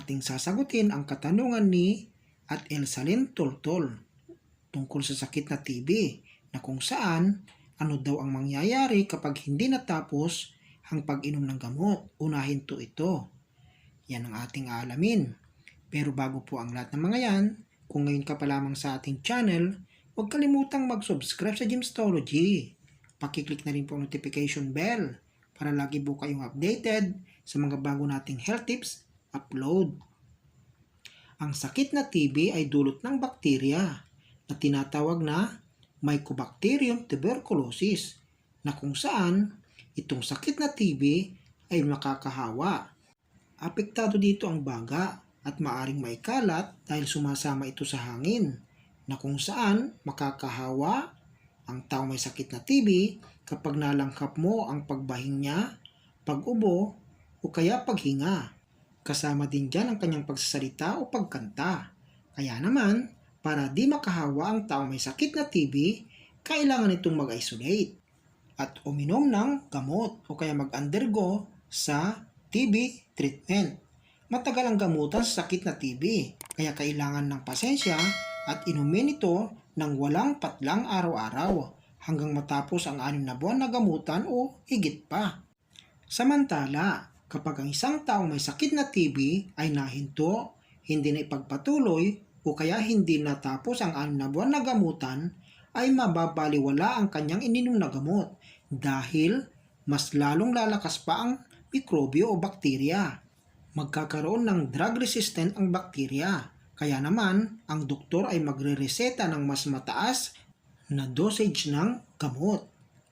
ating sasagutin ang katanungan ni at Elsalin Toltol tungkol sa sakit na TB na kung saan ano daw ang mangyayari kapag hindi natapos ang pag-inom ng gamot. Unahin to ito. Yan ang ating aalamin. Pero bago po ang lahat ng mga yan, kung ngayon ka pa lamang sa ating channel, huwag kalimutang mag-subscribe sa Gymstology. Pakiclick na rin po ang notification bell para lagi po kayong updated sa mga bago nating health tips upload. Ang sakit na TB ay dulot ng bakterya na tinatawag na Mycobacterium tuberculosis na kung saan itong sakit na TB ay makakahawa. Apektado dito ang baga at maaring maikalat dahil sumasama ito sa hangin na kung saan makakahawa ang tao may sakit na TB kapag nalangkap mo ang pagbahing niya, pag-ubo o kaya paghinga. Kasama din dyan ang kanyang pagsasalita o pagkanta. Kaya naman, para di makahawa ang tao may sakit na TB, kailangan itong mag-isolate at uminom ng gamot o kaya mag-undergo sa TB treatment. Matagal ang gamutan sa sakit na TB, kaya kailangan ng pasensya at inumin ito ng walang patlang araw-araw hanggang matapos ang anim na buwan na gamutan o higit pa. Samantala, kapag ang isang tao may sakit na TB ay nahinto, hindi na ipagpatuloy o kaya hindi natapos ang anim na buwan na gamutan, ay mababaliwala ang kanyang ininom na gamot dahil mas lalong lalakas pa ang mikrobyo o bakterya. Magkakaroon ng drug resistant ang bakterya. Kaya naman, ang doktor ay magre-reseta ng mas mataas na dosage ng gamot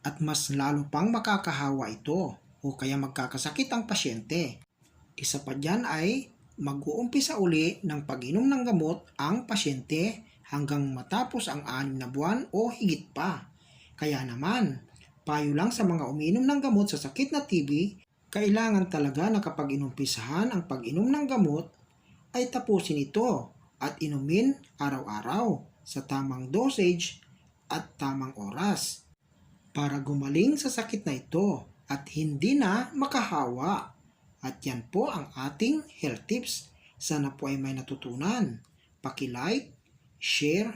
at mas lalo pang makakahawa ito o kaya magkakasakit ang pasyente. Isa pa dyan ay mag-uumpisa uli ng pag-inom ng gamot ang pasyente hanggang matapos ang anim na buwan o higit pa. Kaya naman, payo lang sa mga umiinom ng gamot sa sakit na TB, kailangan talaga na kapag inumpisahan ang pag-inom ng gamot, ay tapusin ito at inumin araw-araw sa tamang dosage at tamang oras para gumaling sa sakit na ito at hindi na makahawa. At yan po ang ating health tips. Sana po ay may natutunan. Paki-like, share,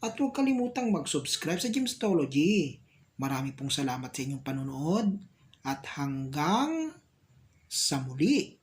at huwag kalimutang mag-subscribe sa Gymstology. Marami pong salamat sa inyong panonood at hanggang sa muli.